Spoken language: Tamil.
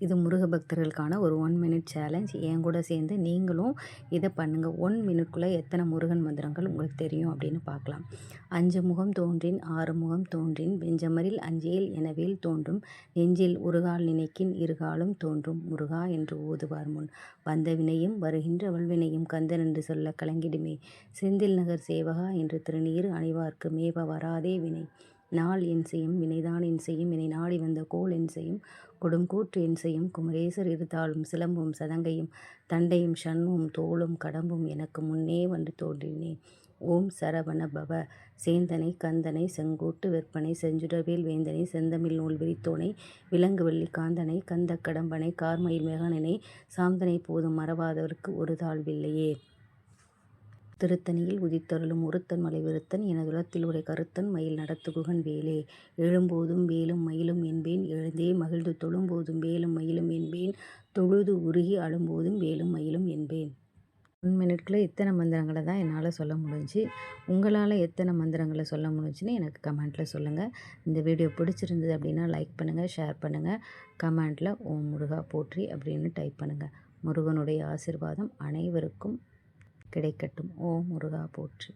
இது முருக பக்தர்களுக்கான ஒரு ஒன் மினிட் சேலஞ்ச் என் கூட சேர்ந்து நீங்களும் இதை பண்ணுங்கள் ஒன் மினிட்குள்ளே எத்தனை முருகன் மந்திரங்கள் உங்களுக்கு தெரியும் அப்படின்னு பார்க்கலாம். அஞ்சு முகம் தோன்றின் ஆறு முகம் தோன்றின் வெஞ்சமரில் அஞ்சேல் எனவேல் தோன்றும் நெஞ்சில் உருகால் நினைக்கின் இருகாலும் தோன்றும். முருகா என்று ஓதுவார் முன். வந்த வினையும் வருகின்ற வல்வினையும் கந்தன் என்று சொல்ல கலங்கிடுமே. செந்தில் நகர் சேவகா என்று திருநீர் அணிவார்க்கு மேவ வராதே வினை. நாள் என் செய்யும் வினைதான் என் செய்யும் வினை நாடி வந்த கோல் என் செய்யும் கொடுங்கூற்று என் செய்யும் குமரேசர் இருத்தாலும் சிலம்பும் சதங்கையும் தண்டையும் ஷண்மும் தோளும் கடம்பும் எனக்கு முன்னே வந்து தோன்றினேன் ஓம் சரவண பவ சேந்தனை கந்தனை செங்கோட்டு விற்பனை செஞ்சுடவேல் வேந்தனை செந்தமிழ் நூல் விரித்தோனை விலங்கு வெள்ளி காந்தனை கந்த கடம்பனை கார்மயில் மெகனனை சாந்தனை போதும் மறவாதவர்க்கு ஒரு தாழ்வில்லையே திருத்தணியில் உதித்தருளும் ஒருத்தன் மலைவிருத்தன் எனதுலத்தில் உரை கருத்தன் மயில் நடத்துகுகன் வேலே. எழும்போதும் வேலும் மயிலும் என்பேன் எழுந்தே மகிழ்ந்து தொழும்போதும் வேலும் மயிலும் என்பேன் தொழுது உருகி அழும்போதும் வேலும் மயிலும் என்பேன். ஒன் மினிட்குள்ளே இத்தனை மந்திரங்களை தான் என்னால் சொல்ல முடிஞ்சு உங்களால் எத்தனை மந்திரங்களை சொல்ல முடிஞ்சுன்னு எனக்கு கமெண்ட்டில் சொல்லுங்கள் இந்த வீடியோ பிடிச்சிருந்தது அப்படின்னா லைக் பண்ணுங்கள் ஷேர் பண்ணுங்கள் கமெண்ட்டில் ஓம் முருகா போற்றி அப்படின்னு டைப் பண்ணுங்கள் முருகனுடைய ஆசிர்வாதம் அனைவருக்கும் கிடைக்கட்டும். ஓம் முருகா போற்றி.